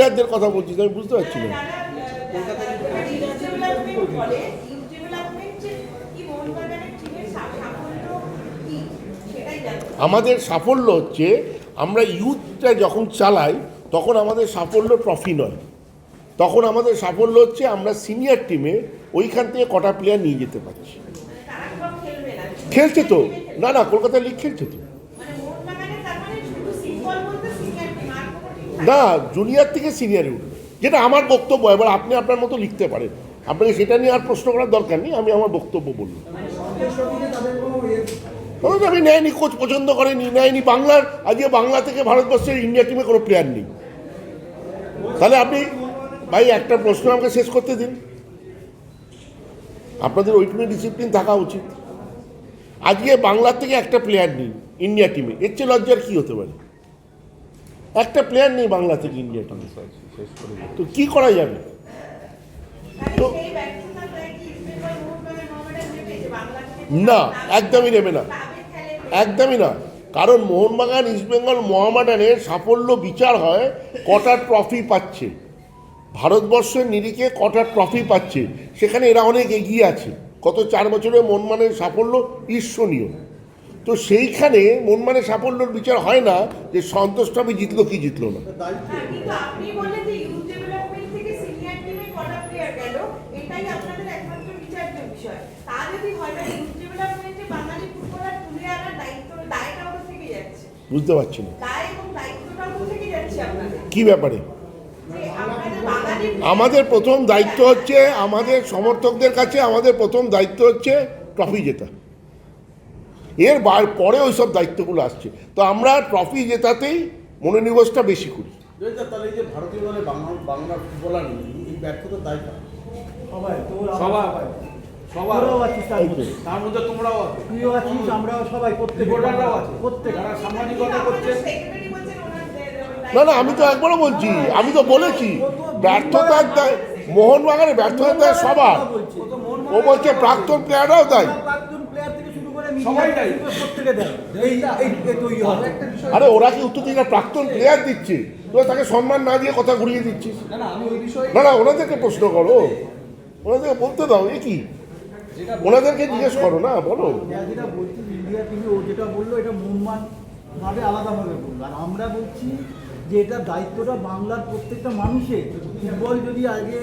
প্লেয়ারদের কথা বলছি আমি বুঝতে পারছি না। আমাদের সাফল্য হচ্ছে, আমরা ইউথটা যখন চালাই, তখন আমাদের সাফল্য ট্রফি নয়। তখন আমাদের সাফল্য হচ্ছে, আমরা সিনিয়র টিমে ওইখান থেকে কটা প্লেয়ার নিয়ে যেতে পারছি। খেলছে তো? না না কলকাতা লিগ খেলছে তো? না জুনিয়র থেকে সিনিয়রে উঠবে। যেটা আমার বক্তব্য, এবার আপনি আপনার মতো লিখতে পারেন। আপনাকে সেটা নিয়ে আর প্রশ্ন করার দরকার নেই, আমি আমার বক্তব্য বললাম আমি নেয়নি কোচ পছন্দ করেনি, নেয়নি বাংলার, আজকে বাংলা থেকে ভারতবর্ষের ইন্ডিয়া টিমে কোনো প্লেয়ার নেই। তাহলে আপনি, ভাই, একটা প্রশ্ন আমাকে শেষ করতে দিন। আপনাদের ওইটুকু ডিসিপ্লিন থাকা উচিত। আজকে বাংলার থেকে একটা প্লেয়ার নেই ইন্ডিয়া টিমে এর চেয়ে লজ্জার কী হতে পারে? একটা প্লেয়ার নেই বাংলা থেকে ইন্ডিয়া তো কি করা যাবে? না, একদমই নেবে না। একদমই না। কারণ মোহনবাগান ইস্টবেঙ্গল মোহামেডানের সাফল্য বিচার হয়, কটা ট্রফি পাচ্ছে। ভারতবর্ষের নিরিখে কটা ট্রফি পাচ্ছে। সেখানে এরা অনেক এগিয়ে আছে। গত চার বছরে মনমানের সাফল্য ঈর্ষণীয়। তো সেইখানে মন মানে সাফল্যর বিচার হয় না যে সন্তোষ ট্রফি জিতলো কি জিতলো না। হয় বুঝতে পারছি না। কি ব্যাপারে? আমাদের প্রথম দায়িত্ব হচ্ছে আমাদের সমর্থকদের কাছে আমাদের প্রথম দায়িত্ব হচ্ছে ট্রফি জেতা। এর বার- পরে ওই সব দায়িত্বগুলো আসছে। তো আমরা ট্রফি জেতাতেই মনোনিবেশটা বেশি করি। রয়েছে তাহলে এই যে ভারতীয় দলে বাংলা বাংলা ফুটবলার এই ব্যর্থতার দায় সবাই সবাই সবাই। সবার। তার মধ্যে। তোমরাও আছো। তুইও আছিস আমরাও সবাই প্রত্যেক। রিপোর্টাররাও আছে। প্রত্যেক। যারা সাংবাদিকতা করছে। সেক্রেটারি বলছেন ওনাদের না না আমি তো একবারও বলছি আমি তো বলেছি ব্যর্থতার দায় মোহনবাগানের ব্যর্থতার দায় সবার। ও বলছে প্রাক্তন প্লেয়াররাও দায়। প্রত্যেকে দেয়। এই এই তৈরি হয় আরে ওরা কি উত্তর দিকে প্রাক্তন প্লেয়ার দিচ্ছে। তোরা তাকে সম্মান না দিয়ে কথা ঘুরিয়ে দিচ্ছিস। না না আমি ওই বিষয়ে না না ওনাদেরকে প্রশ্ন করো। ওনাদেরকে বলতে দাও এ কি? ওনাদেরকে জিজ্ঞেস করো না বলো। যেটা বলছিস ইন্ডিয়া টিভি ও যেটা বলল এটা মনমান ভাবে আলাদাভাবে বলল। আর আমরা বলছি যে এটা দায়িত্বটা বাংলার প্রত্যেকটা মানুষের। ফুটবল যদি আগে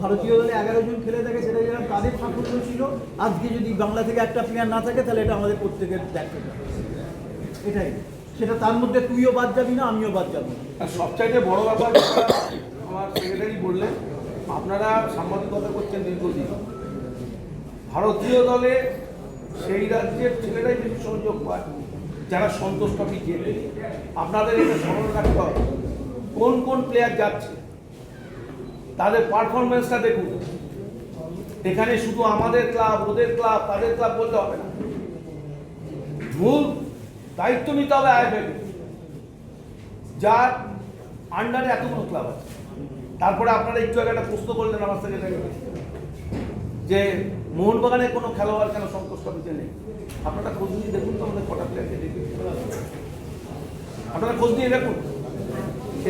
ভারতীয় দলে এগারো জন খেলে থাকে, সেটা যেরকম তাদের সাফল্য ছিল, আজকে যদি বাংলা থেকে একটা প্লেয়ার না থাকে, তাহলে এটা আমাদের প্রত্যেকের দায়িত্ব। এটাই। সেটা তার মধ্যে তুইও বাদ যাবি না, আমিও বাদ যাব। আর সবচাইতে বড় ব্যাপার আমার সেক্রেটারি বললেন, আপনারা সাংবাদিকতা করছেন দীর্ঘদিন। ভারতীয় দলে সেই রাজ্যের ছেলেরাই বেশি সংযোগ পায়। যারা সন্তোষ ট্রফি জেতে, আপনাদের এটা স্মরণ রাখতে হবে। কোন কোন প্লেয়ার যাচ্ছে, তাদের পারফরমেন্সটা দেখুন। এখানে শুধু আমাদের ক্লাব ওদের ক্লাব তাদের ক্লাব বলতে হবে না। মূল দায়িত্ব নিতে হবে আইএফএ যার আন্ডারে এতগুলো ক্লাব আছে। তারপরে আপনারা একটু আগে একটা প্রশ্ন করলেন আমার থেকে যে মোহনবাগানে কোনো খেলোয়াড় কেন সন্তোষ ট্রফিতে নেই? আপনারা খোঁজ নিয়ে দেখুন তো আমাদের কটা প্লেয়ারকে দেখুন আপনারা খোঁজ নিয়ে দেখুন।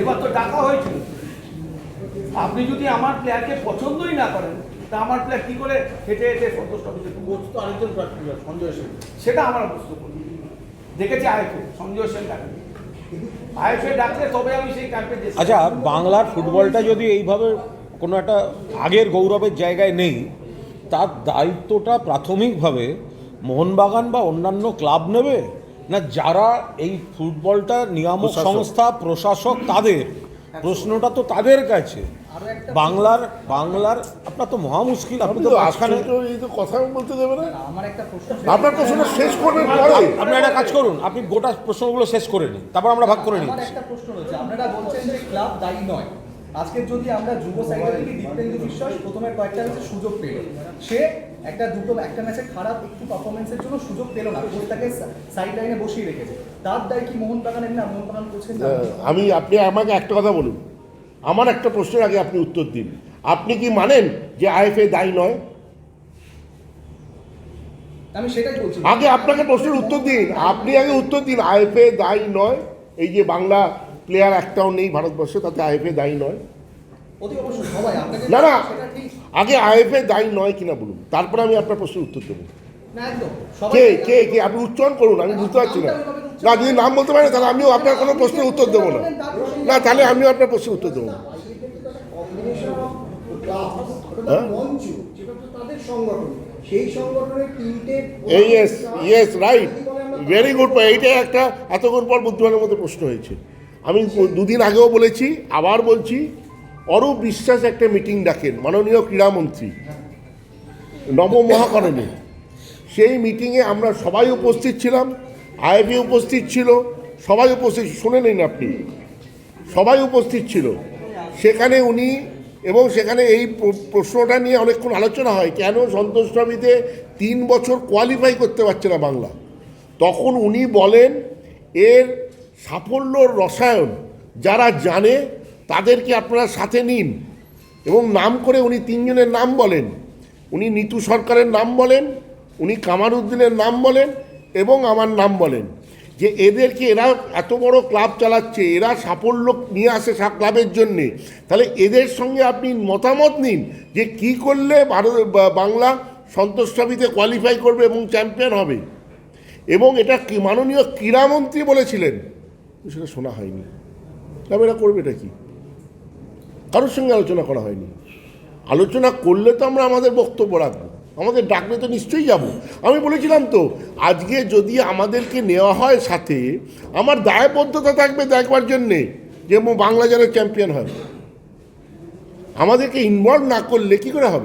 এবার তো ডাকা হয়েছিল আপনি যদি আমার প্লেয়ারকে পছন্দই না করেন তা আমার প্লেয়ার কি করে হেঁটে হেঁটে সন্তোষ ট্রফিতে কোচ তো আরেকজন প্রার্থী সঞ্জয় সেন। সেটা আমার প্রশ্ন। করি দেখেছি আইএফএ সঞ্জয় সেন ডাকে। আইএফএ ডাকলে তবে আমি সেই ক্যাম্পে আচ্ছা বাংলার ফুটবলটা যদি এইভাবে কোনো একটা আগের গৌরবের জায়গায় নেই তার দায়িত্বটা প্রাথমিকভাবে মোহনবাগান বা অন্যান্য ক্লাব নেবে? না যারা এই ফুটবলটা নিয়ামক সংস্থা প্রশাসক তাদের? প্রশ্নটা তো তাদের কাছে। বাংলার বাংলার আপনার তো মহা মুশকিল আপনি তো আশ্চর্য, এই তো কথা বলতে দেবে না। আমার একটা প্রশ্ন আপনার প্রশ্নটা শেষ করবেন পরে আপনি একটা কাজ করুন আপনি গোটা প্রশ্নগুলো শেষ করে নিন তারপর আমরা ভাগ করে আমার নিচ্ছি। একটা প্রশ্ন রয়েছে। আপনারা বলছেন যে ক্লাব দায়ী নয়। আজকে যদি আমরা যুব সাইডে থেকে দীপেন্দু বিশ্বাস প্রথমে কয়েকটা ম্যাচে সুযোগ পেল। সে একটা দুটো একটা ম্যাচে খারাপ একটু পারফরমেন্সের জন্য সুযোগ পেল না। কোচ তাকে সাইড লাইনে বসিয়ে রেখেছে। তার দায় কি মোহনবাগান কোচের না? আহ, আমি আপনি আমাকে একটা কথা বলুন। আমার একটা প্রশ্নের আগে আপনি উত্তর দিন। আপনি কি মানেন যে আইএফএ দায়ী নয়? আমি সেটাই বলছি। আগে আপনাকে প্রশ্নের উত্তর দিন। আপনি আগে উত্তর দিন আইএফএ দায়ী নয়? এই যে বাংলা প্লেয়ার একটাও নেই ভারতবর্ষে তাতে আইএফএ দায়ী নয়। না না আগে আইএফএ দায়ী নয় কিনা বলুন তারপরে আমি আপনার প্রশ্নের উত্তর দেবো। কে কে কে আপনি উচ্চারণ করুন আমি বুঝতে পারছি না। না যদি নাম বলতে পারেন তাহলে আমিও আপনার কোনো প্রশ্নের উত্তর দেবো না। না তাহলে আমিও আপনার প্রশ্নের উত্তর দেবো না। হ্যাঁ? এই yes yes right very good এইটাই একটা এতক্ষণ পর বুদ্ধিমানের মধ্যে প্রশ্ন হয়েছে। আমি দুদিন আগেও বলেছি, আবার বলছি, অরূপ বিশ্বাস একটা মিটিং ডাকেন, মাননীয় ক্রীড়ামন্ত্রী নবমহাকরণে সেই মিটিংয়ে আমরা সবাই উপস্থিত ছিলাম, আইএফি উপস্থিত ছিল, সবাই উপস্থিত, শুনে নিন আপনি। সবাই উপস্থিত ছিল। সেখানে উনি এবং সেখানে এই প্রশ্নটা নিয়ে অনেকক্ষণ আলোচনা হয়, কেন সন্তোষ ট্রফিতে তিন বছর কোয়ালিফাই করতে পারছে না বাংলা? তখন উনি বলেন, এর সাফল্যর রসায়ন যারা জানে, তাদেরকে আপনারা সাথে নিন। এবং নাম করে উনি তিনজনের নাম বলেন। উনি নিতু সরকারের নাম বলেন, উনি কামার উদ্দিনের নাম বলেন এবং আমার নাম বলেন। যে এদেরকে এরা এত বড় ক্লাব চালাচ্ছে, এরা সাফল্য নিয়ে আসে ক্লাবের জন্যে, তাহলে এদের সঙ্গে আপনি মতামত নিন যে কি করলে ভারত বাংলা সন্তোষ ট্রফিতে কোয়ালিফাই করবে এবং চ্যাম্পিয়ন হবে। এবং এটা মাননীয় ক্রীড়ামন্ত্রী বলেছিলেন সেটা শোনা হয়নি। তবে এরা করবে এটা কি? কারোর সঙ্গে আলোচনা করা হয়নি। আলোচনা করলে তো আমরা আমাদের বক্তব্য রাখব। আমাদের ডাকলে তো নিশ্চয়ই যাব। আমি বলেছিলাম তো, আজকে যদি আমাদেরকে নেওয়া হয় সাথে, আমার দায়বদ্ধতা থাকবে দেখবার জন্যে যে বাংলা যেন চ্যাম্পিয়ন হয়। আমাদেরকে ইনভলভ না করলে কি করে হবে?